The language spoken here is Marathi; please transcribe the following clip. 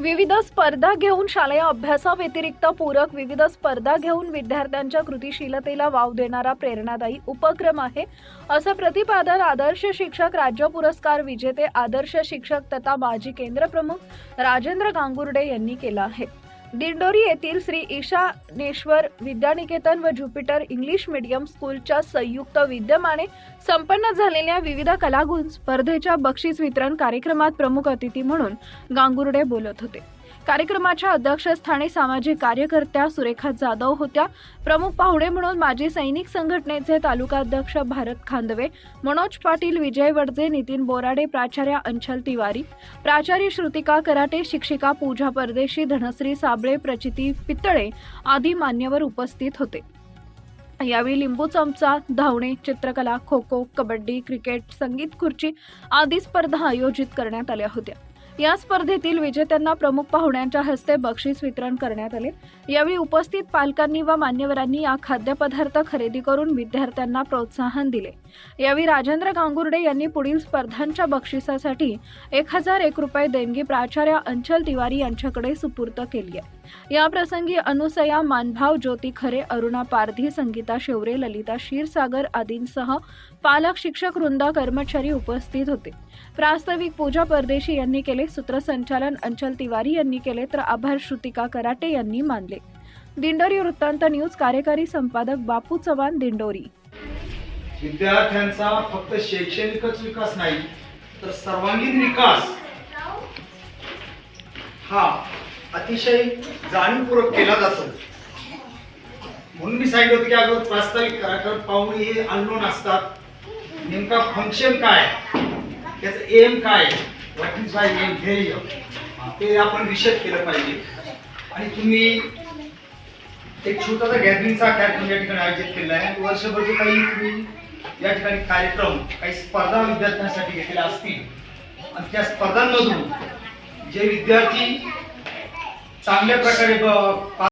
विविध स्पर्धा घेऊन शालेय अभ्यासाव्यतिरिक्त पूरक विविध स्पर्धा घेऊन विद्यार्थ्यांच्या कृतिशीलतेला वाव देणारा प्रेरणादायी उपक्रम आहे. असं प्रतिपादन आदर्श शिक्षक राज्य पुरस्कार विजेते आदर्श शिक्षक तथा माजी केंद्रप्रमुख राजेंद्र गांगुर्डे यांनी केलं आहे. दिंडोरी येथील श्री ईशानेश्वर विद्यानिकेतन व ज्युपिटर इंग्लिश मीडियम स्कूलच्या संयुक्त विद्यमाने संपन्न झालेल्या विविध कलागुण स्पर्धेच्या बक्षीस वितरण कार्यक्रमात प्रमुख अतिथी म्हणून गांगुर्डे बोलत होते. कार्यक्रमाच्या अध्यक्षस्थानी सामाजिक कार्यकर्त्या सुरेखा जाधव होत्या. प्रमुख पाहुणे म्हणून माजी सैनिक संघटनेचे तालुकाध्यक्ष भारत खांदवे मनोज पाटील विजय वडजे नितीन बोराडे प्राचार्य अंचल तिवारी प्राचार्य श्रुतिका कराटे शिक्षिका पूजा परदेशी धनश्री साबळे प्रचिती पितळे आदी मान्यवर उपस्थित होते. यावेळी लिंबू चमचा धावणे चित्रकला खो खो कबड्डी क्रिकेट संगीत खुर्ची आदी स्पर्धा आयोजित करण्यात आल्या होत्या. या स्पर्धेतील विजेत्यांना प्रमुख पाहुण्यांच्या हस्ते बक्षीस वितरण करण्यात आले. यावेळी उपस्थित पालकांनी व मान्यवरांनी या खाद्यपदार्थ खरेदी करून विद्यार्थ्यांना प्रोत्साहन दिले. यावेळी राजेंद्र गांगुर्डे यांनी पुढील स्पर्धांच्या बक्षिसासाठी एक हजार एक रुपये देणगी प्राचार्य अंचल तिवारी यांच्याकडे सुपूर्द केली आहे. या प्रसंगी अनुसया मानभाव ज्योती खरे अरुणा पारधी संगीता शेवरे ललिता क्षीरसागर आदींसह पालक शिक्षक वृंदा कर्मचारी उपस्थित होते. प्रास्ताविक पूजा परदेशी यांनी केले सूत्रसंचालन अंचल तिवारी यांनी केले तर आभार श्रुतिका कराटे यांनी मानले. दिंडोरी वृत्तांत न्यूज कार्यकारी संपादक बापू चव्हाण दिंडोरी. विद्यार्थ्यांचा फक्त शैक्षणिकच विकास नाही तर सर्वांगीण विकास. हा अतिशय जाणीवपूर्वक केला जातो. म्हणून मी सांगितलं होतं की अगोदर प्रास्ताविक करा कारण पाहुणे हे अननोन असतात. नेमका फंक्शन काय? त्याचं एम काय? व्हॉट इज माय एम ध्येय ते आपण रिसर्च केलं पाहिजे. आणि तुम्ही एक छोटासा गॅदरिंगचा कार्यक्रम या ठिकाणी आयोजित केलेला आहे. आणि वर्षभर जे काही तुम्ही या ठिकाणी कार्यक्रम काही स्पर्धा विद्यार्थ्यांसाठी घेतलेल्या असतील आणि त्या स्पर्धांमधून जे विद्यार्थी चांगल्या प्रकारे